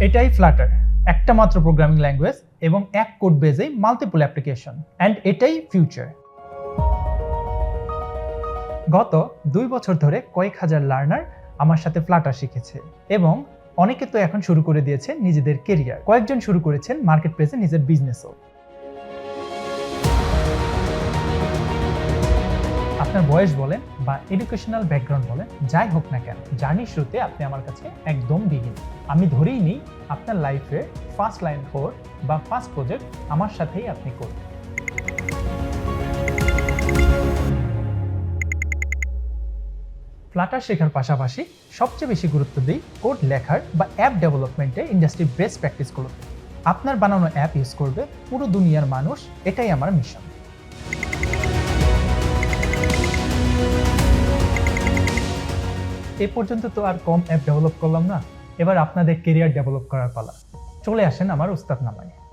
এটাই ফ্লাটার একটা মাত্র প্রোগ্রামিং ল্যাঙ্গুয়েজ এবং এক কোড বেজেই মাল্টিপল অ্যাপ্লিকেশন অ্যান্ড এটাই ফিউচার গত দুই বছর ধরে কয়েক হাজার লার্নার আমার সাথে ফ্লাটার শিখেছে, এবং অনেকে তো এখন শুরু করে দিয়েছে নিজেদের কেরিয়ার কয়েকজন শুরু করেছেন মার্কেট প্লেসে নিজের বিজনেসও আপনার বয়স বলেন বা এডুকেশনাল ব্যাকগ্রাউন্ড বলেন, যাই হোক না কেন জার্নির শুরুতে আপনি আমার কাছে একদম বিহীন আমি ধরেই নিই আপনার লাইফে ফার্স্ট লাইন কোড বা ফার্স্ট প্রজেক্ট আমার সাথেই আপনি করবেন। ফ্লাটার শেখার পাশাপাশি সবচেয়ে বেশি গুরুত্ব দিই কোড লেখার বা অ্যাপ ডেভেলপমেন্টে ইন্ডাস্ট্রি বেস্ট প্র্যাকটিসগুলোতে আপনার বানানো অ্যাপ ইউজ করবে পুরো দুনিয়ার মানুষ, এটাই আমার মিশন এ পর্যন্ত তো আর কম অ্যাপ ডেভেলপ করলাম না। এবার আপনাদের কেরিয়ার ডেভেলপ করার পালা। চলে আসেন আমার উস্তাদ নামায়